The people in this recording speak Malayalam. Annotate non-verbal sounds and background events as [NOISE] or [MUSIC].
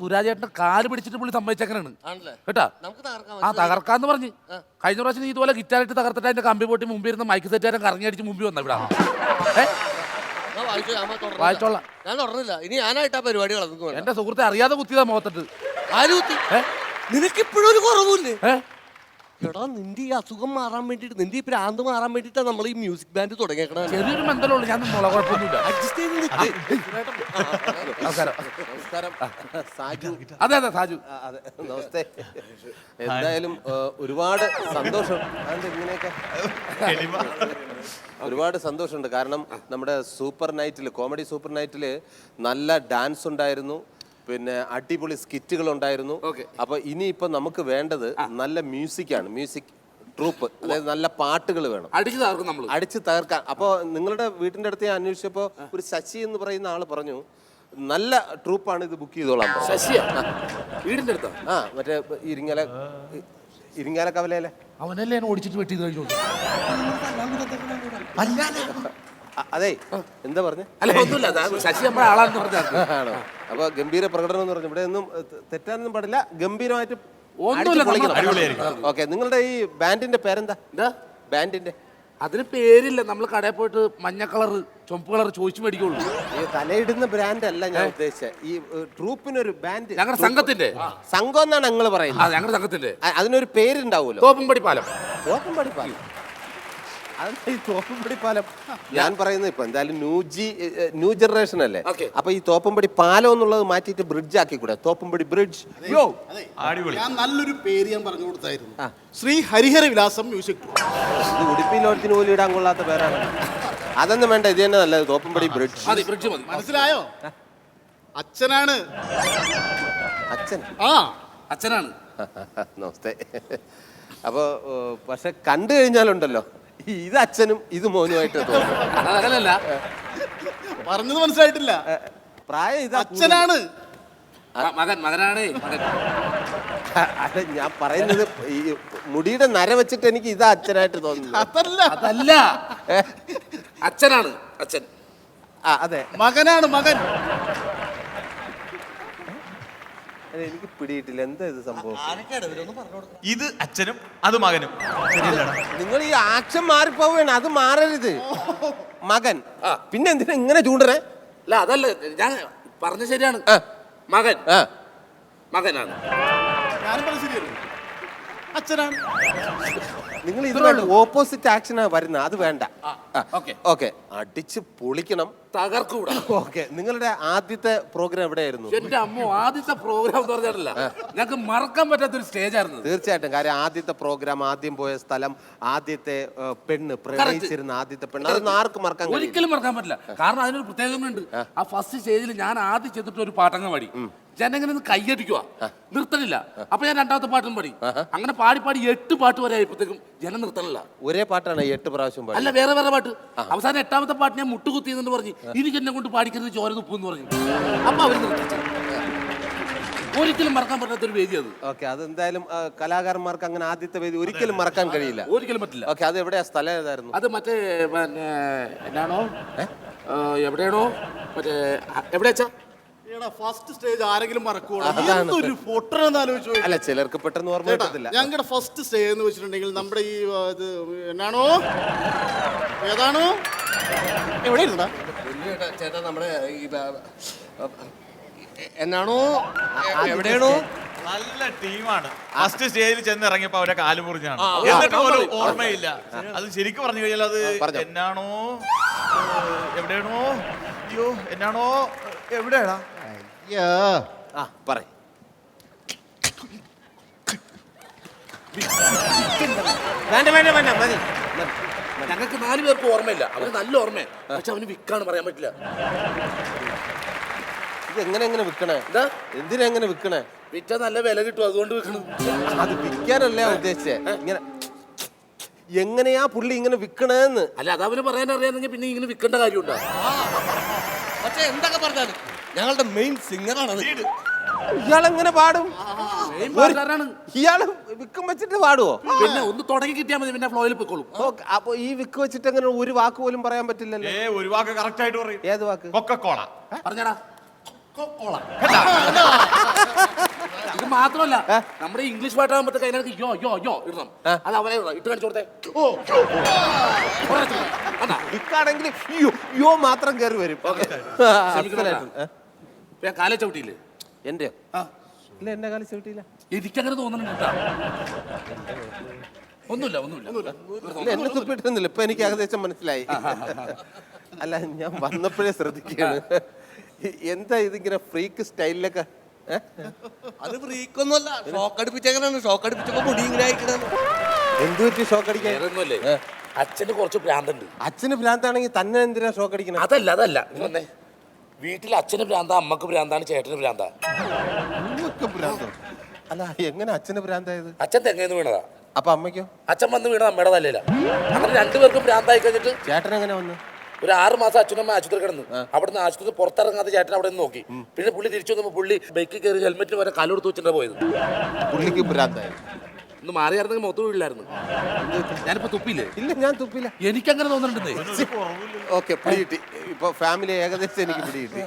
സുരാജേട്ടന്റെ കാൽ പിടിച്ചിട്ട് പുള്ളി സമ്മതിച്ചേക്കനാണ്. ആണല്ലേ? കേട്ടാ? നമുക്ക് ആ തകർക്കാന്ന് പറഞ്ഞ്. കഴിഞ്ഞ പ്രാവശ്യം നീ ഇതുപോലെ ഗിറ്റാറിട്ട് തകർത്തിട്ട് അതിന്റെ കമ്പി പൊട്ടി മുമ്പിൽ ഇരുന്ന മൈക്ക് സെറ്റുകാരൻ കറങ്ങി അടിച്ച് മുമ്പിൽ വന്ന ഇവിടെ. ഏ? ഞാൻ വായിച്ചു ഞാൻ തുടർന്നില്ല. വായിച്ചോളാം. ഞാൻ തുടർന്നില്ല ഇനി ഞാനായിട്ടാ പരിപാടി കളഞ്ഞു എന്റെ സുഹൃത്തെ അറിയാതെ കുത്തിയതാ മുഖത്തിട്ട്. ഏ? നിനക്കിപ്പോഴും ഒരു കുറവില്ലേ എടാ നിന്റെ ഈ അസുഖം മാറാൻ വേണ്ടിട്ട് നിന്റെ ഈ പ്രാന്ത് മാറാൻ വേണ്ടിട്ടാ നമ്മൾ ഈ മ്യൂസിക് ബാൻഡ് തുടങ്ങിയേക്കണ ചെറിയൊരു ഞാൻ നിന്നോളാം കുഴപ്പമൊന്നുമില്ല. അഡ്ജസ്റ്റ് ചെയ്ത് നിൽക്ക്. നമസ്കാരം. നമസ്കാരം. സാജു. അതെ അതെ സാജു. ആ, അതെ. നമസ്തേ. എന്തായാലും ഒരുപാട് സന്തോഷം. അതെന്താ ഇങ്ങനെയൊക്കെ? ഒരുപാട് സന്തോഷമുണ്ട്. കാരണം നമ്മുടെ സൂപ്പർ നൈറ്റിൽ കോമഡി സൂപ്പർ നൈറ്റിൽ നല്ല ഡാൻസ് ഉണ്ടായിരുന്നു. പിന്നെ അടിപൊളി സ്കിറ്റുകൾ ഉണ്ടായിരുന്നു അപ്പൊ ഇനിയിപ്പോ നമുക്ക് വേണ്ടത് നല്ല മ്യൂസിക്കാണ്. മ്യൂസിക് ട്രൂപ്പ് അതായത് നല്ല പാട്ടുകൾ വേണം. അടിച്ചു തകർക്കും അടിച്ചു അടിച്ച് തകർക്കാൻ. അപ്പോൾ നിങ്ങളുടെ വീട്ടിന്റെ അടുത്ത് ഞാൻ അന്വേഷിച്ചപ്പോ ഒരു ശശി എന്ന് പറയുന്ന ആൾ പറഞ്ഞു നല്ല ട്രൂപ്പാണ് ഇത് ബുക്ക് ചെയ്തോളാം. ശശിയാ? വീടിന്റെ അടുത്താ? ആ മറ്റേ ഇരിങ്ങാല ഇരിങ്ങാല കവലയിലെ. അവനല്ലേ ഓടിച്ചിട്ട് വെട്ടി കഴിഞ്ഞു അതെ. എന്താ പറഞ്ഞു? അല്ല ഒന്നുമില്ല. ശശി നമ്മുടെ ആളാന്ന് പറഞ്ഞാൽ ആണോ? അപ്പൊ ഗംഭീര പ്രകടനം എന്ന് പറഞ്ഞു ഇവിടെ ഒന്നും തെറ്റാനൊന്നും പാടില്ല. ഗംഭീരമായിട്ട് ഒന്നുമില്ല, നമ്മൾ ഓക്കെ നിങ്ങളുടെ ഈ ബാൻഡിന്റെ പേരെന്താ? എന്താ? ബാൻഡിന്റെ. അതിന് പേരില്ല. നമ്മൾ കടയിൽ പോയിട്ട് മഞ്ഞ കളർ ചുമപ്പ് കളർ ചോദിച്ചു മേടിക്കുള്ളൂ. ഈ തലയിടുന്ന ബ്രാൻഡ് അല്ല ഞാൻ ഉദ്ദേശിച്ചത് ഈ ട്രൂപ്പിനൊരു ബാൻഡ്. ഞങ്ങളുടെ സംഘത്തിന്റെ. സംഘം എന്നാണ് ഞങ്ങൾ ആ പറയുന്നത് ഞങ്ങളുടെ സംഘത്തിന്റെ. അ- അതിനൊരു പേരുണ്ടാവുമല്ലോ. തോപ്പുംപടി പാലം. തോപ്പുംപടി പാലം. അതെന്താ ഈ തോപ്പുംപടി പാലം? ഞാൻ പറയുന്നത് ഇപ്പൊ എന്തായാലും ന്യൂ ജി ന്യൂ ജനറേഷൻ അല്ലേ? Okay. അപ്പൊ ഈ തോപ്പുംപടി പാലം എന്നുള്ളത് മാറ്റിയിട്ട് ബ്രിഡ്ജ് ആക്കി കൂടെ തോപ്പുംപടി ബ്രിഡ്ജ് യോ അതെ. അടിപൊളി. ഞാൻ നല്ലൊരു പേര് ഞാൻ പറഞ്ഞു കൊടുത്തായിരുന്നു. ശ്രീ ഹരിഹര വിലാസം മ്യൂസിക് ട്രൂപ്പ്. ഇത് ഉടുപ്പി ലോഡ്ജിന് പോലും ഇടാൻ കൊള്ളാത്ത പേരാണ്. അതൊന്നും വേണ്ട ഇത് തന്നെ നല്ലത് തോപ്പുംപടി ബ്രിഡ്ജ് മതി ഫ്രിഡ്ജ് മതി. മനസ്സിലായോ? അച്ഛനാണ്. അച്ഛൻ. ആ അച്ഛനാണ്. [LAUGHS] നമസ്തേ. അപ്പൊ പക്ഷെ കണ്ടു കഴിഞ്ഞാലുണ്ടല്ലോ. ഇത് അച്ഛനും ഇത് മോനുമായിട്ട് തോന്നുന്നു അതല്ല പറഞ്ഞത് മനസ്സിലായിട്ടില്ല. പ്രായം ഇത് അച്ഛനാണ്. മകൻ മകനാണേ. മകൻ. അല്ല ഞാൻ പറയുന്നത് ഈ മുടിയുടെ നര വെച്ചിട്ട് എനിക്ക് ഇതാ അച്ഛനായിട്ട് തോന്നുന്നു അതല്ല. അതല്ല. അച്ഛനാണ് അച്ഛൻ. ആ അതെ. മകനാണ് മകൻ. അല്ല, എനിക്ക് പിടിയിട്ടില്ല. എന്താ ഇത് സംഭവം? ഇത് അച്ഛനും അത് മകനും. ശരിയല്ലേടാ. നിങ്ങൾ ഈ ആക്ഷൻ മാറിപ്പോവുകയാണ്. അത് മാറരുത്. മകൻ. പിന്നെ എന്തിനാ ഇങ്ങനെ ചൂണ്ടനെ അല്ല അതല്ല ഞാൻ പറഞ്ഞ ശരിയാണ്. ആ. മകൻ. മകനാണ്. ഞാനും പറഞ്ഞ ശരിയല്ലേ? അച്ഛനാണ്. നിങ്ങൾ ഇത് ഓപ്പോസിറ്റ് ആക്ഷനാ വരുന്നത് അത് വേണ്ട. ഓക്കെ. ഓക്കെ. അടിച്ച് പൊളിക്കണം. തകർക്കൂടാ. ഓക്കെ. നിങ്ങളുടെ ആദ്യത്തെ പ്രോഗ്രാം എവിടെയായിരുന്നു? എന്റെ അമ്മ ആദ്യത്തെ പ്രോഗ്രാം എന്ന് പറഞ്ഞിട്ടില്ല ഞങ്ങൾക്ക് മറക്കാൻ പറ്റാത്തൊരു സ്റ്റേജ് ആയിരുന്നു തീർച്ചയായിട്ടും. കാര്യം ആദ്യത്തെ പ്രോഗ്രാം ആദ്യം പോയ സ്ഥലം ആദ്യത്തെ പെണ്ണ് പ്രണയിച്ചിരുന്ന ആദ്യത്തെ പെണ്ണ്. അതൊന്നും ആർക്കും മറക്കാൻ ഒരിക്കലും മറക്കാൻ പറ്റില്ല. കാരണം അതിനൊരു പ്രത്യേകതയുണ്ട്. ആ. ഫസ്റ്റ് സ്റ്റേജിൽ ഞാൻ ആദ്യം ചെന്നിട്ട് ഒരു പാട്ടങ്ങ് പാടി ജനങ്ങനെ ഒന്ന് കൈയടിക്കുക. നിർത്തലില്ല. അപ്പൊ ഞാൻ രണ്ടാമത്തെ പാട്ടും പാടി. അങ്ങനെ പാടി പാടി എട്ട് പാട്ട് വരെ ആയപ്പോഴത്തേക്കും ജനം നിർത്തലില്ല. ഒരേ പാട്ടാണ് എട്ട് പ്രാവശ്യം അല്ല വേറെ വേറെ പാട്ട്. അവസാനം എട്ടാമത്തെ പാട്ട് ഞാൻ മുട്ടുകുത്തി എന്ന് പറഞ്ഞു എനിക്ക് എന്നെ കൊണ്ട് പാടിക്കരുത് ചോര തുപ്പു എന്ന് പറഞ്ഞു. അപ്പൊ അവർ നിർത്തിച്ചു. ഒരിക്കലും മറക്കാൻ പറ്റാത്ത ഒരു വേദി അത്. ഓക്കെ അത് എന്തായാലും കലാകാരന്മാർക്ക് അങ്ങനെ ആദ്യത്തെ വേദി ഒരിക്കലും മറക്കാൻ കഴിയില്ല. ഒരിക്കലും പറ്റില്ല. ഓക്കെ അത് എവിടെയാ? സ്ഥലം ഏതായിരുന്നു? അത് മറ്റേ പിന്നെ എന്നാണോ? എവിടെയാണോ? മറ്റേ ആ, എവിടെ വെച്ചാ ഫസ്റ്റ് സ്റ്റേജ് ആരെങ്കിലും മറക്കുവോ? അതാണ്. എന്തൊരു പൊട്ടണെന്ന് അല്ല ചിലർക്ക് പെട്ടെന്ന് ഓർമ്മ കിട്ടത്തില്ല. ഞങ്ങളുടെ ഫസ്റ്റ് സ്റ്റേ എന്ന് വെച്ചിട്ടുണ്ടെങ്കിൽ നമ്മുടെ ഈ ഇത് എന്നാണോ? ഏതാണോ? എവിടെ ഇരുന്നടാ? ചേട്ടാ, നമ്മുടെ ഈ എന്നാണോ? എവിടെയാണോ? നല്ല ടീമാണ്. ഫസ്റ്റ് സ്റ്റേജിൽ ചെന്ന് ഇറങ്ങിയപ്പോ അവരെ കാൽ മുറിഞ്ഞാണ്. എന്നിട്ട് പോലും ഓർമ്മയില്ല. അത് ശരിക്കും പറഞ്ഞു കഴിഞ്ഞാൽ അത്. എന്നാണോ? എവിടെയാണോ? അയ്യോ എന്നാണോ? എവിടെയാടാ? അയ്യാ ആ പറ വേണ്ട വേണ്ട വേണ്ട മതി. ഞങ്ങൾക്ക് നാല് പേർക്ക് ഓർമ്മയില്ല. അവന് നല്ല ഓർമ്മയാണ് പക്ഷെ അവന് വിക്കാണ് പറയാൻ പറ്റില്ല. ഇത് എങ്ങനെ എങ്ങനെ വിൽക്കണേ എന്താ? എന്തിനാ എങ്ങനെ വിൽക്കണേ വിറ്റ നല്ല വില കിട്ടും അതുകൊണ്ട് വിൽക്കണം അത് വിൽക്കാനല്ല ഉദ്ദേശിച്ചേ. ഇങ്ങനെ എങ്ങനെയാ പുള്ളി ഇങ്ങനെ വിൽക്കണേന്ന് അല്ല അത് അവന് പറയാൻ അറിയാമെങ്കിൽ പിന്നെ ഇങ്ങനെ വിൽക്കേണ്ട കാര്യമുണ്ടോ? പക്ഷെ എന്തൊക്കെ പറഞ്ഞാലും ഞങ്ങളുടെ മെയിൻ സിംഗറാണ് ഇയാൾ എങ്ങനെ പാടും? ഇയാൾ വിക്കും വെച്ചിട്ട് പാടുവോ? പിന്നെ ഒന്ന് തുടങ്ങി കിട്ടിയാൽ മതി പിന്നെ ഫ്ലോയിൽ പൊക്കോളും ഓക്കെ അപ്പൊ ഈ വിക്ക് വെച്ചിട്ട് അങ്ങനെ ഒരു വാക്ക് പോലും പറയാൻ പറ്റില്ലല്ലോ. ഏ ഒരു വാക്ക് കറക്റ്റ് ആയിട്ട് പറയും. ഏത് വാക്ക്? കൊക്കക്കോള പറഞ്ഞടാ. [LAUGHS] ഇത് മാത്രമല്ല നമ്മുടെ ഇംഗ്ലീഷ് പാട്ടാകുമ്പോഴത്തേക്ക് അതിനകത്ത് യോ യോ യോ ഇടണം. അത് അവനെ ഇടണം. ഇട്ട് കാണിച്ചു കൊടുത്തേ? ഇക്കാണെങ്കിൽ യോ യോ. മാത്രം കയറി വരും. ഞാൻ കാലേ ചവിട്ടിയില്ലേ? ആ. ഇല്ല എന്റെ കാലം ചവിട്ടിയില്ല. എനിക്കങ്ങനെ തോന്നുന്നുണ്ട് കേട്ടാ. ഒന്നുമില്ല ഒന്നുമില്ല. ഇല്ല എന്നെ തുപ്പിട്ടിരുന്നില്ല ഇപ്പൊ എനിക്ക് ഏകദേശം മനസ്സിലായി. അല്ല ഞാൻ വന്നപ്പോഴേ ശ്രദ്ധിക്കുകയാണ്. എന്താ ഇതിങ്ങനെ ഫ്രീക്ക് സ്റ്റൈലിലൊക്കെ ഏ? അത് ഫ്രീക്കൊന്നുമല്ല ഷോക്ക് അടിപ്പിച്ചെങ്ങനെയാണ് ഷോക്ക് അടിപ്പിച്ചപ്പോ മുടി ഇങ്ങനെ അയക്കണത് എന്ത് പറ്റി ഷോക്ക് അടിക്കാൻ? വേറെ ഒന്നുമല്ലേ? അച്ഛന് കുറച്ച് ഭ്രാന്തുണ്ട്. അച്ഛന് ഭ്രാന്താണെങ്കിൽ തന്നെ എന്തിനാ ഷോക്ക് അടിക്കണം? അതല്ല അതല്ല. വന്നേ വീട്ടിൽ അച്ഛന് ഭ്രാന്ത അമ്മയ്ക്ക് ഭ്രാന്താണ് ചേട്ടന് ഭ്രാന്ത? നിങ്ങൾക്ക് ഭ്രാന്തോ? അല്ല എങ്ങനെ അച്ഛന് ഭ്രാന്തായത്? അച്ഛൻ തെങ്ങേന്ന് വീണതാ. അപ്പൊ അമ്മയ്ക്കോ? അച്ഛൻ വന്ന് വീണത് അമ്മയുടെ തലയില. അങ്ങനെ രണ്ടുപേർക്കും ഭ്രാന്തായി കഴിഞ്ഞിട്ട് ചേട്ടൻ എങ്ങനെ വന്നു? ഒരു ആറ് മാസം അച്ഛനമ്മ ആശുപത്രി കിടന്നു. അവിടുന്ന് ആശുപത്രി പുറത്തിറങ്ങാതെ ചേട്ടൻ അവിടെ നിന്ന് നോക്കി. പിന്നെ പുള്ളി തിരിച്ചു വന്നപ്പോൾ പുള്ളി ബൈക്കിൽ കയറി ഹെൽമെറ്റ് വരെ കാലോടുത്ത് വെച്ചിട്ടാണ് പോയത്. പുള്ളിക്ക് ഭ്രാന്തായി. ഒന്ന് മാറിയായിരുന്നെങ്കിൽ മൊത്തം വീട്ടിലായിരുന്നു ഞാനിപ്പോ തുപ്പില്ലേ ഇല്ല ഞാൻ തുപ്പില്ല എനിക്കങ്ങനെ തോന്നുന്നുണ്ടെന്നേ [LAUGHS] ഓക്കെ പിടികിട്ടി ഇപ്പൊ ഫാമിലി ഏകദേശം എനിക്ക് പിടികിട്ടി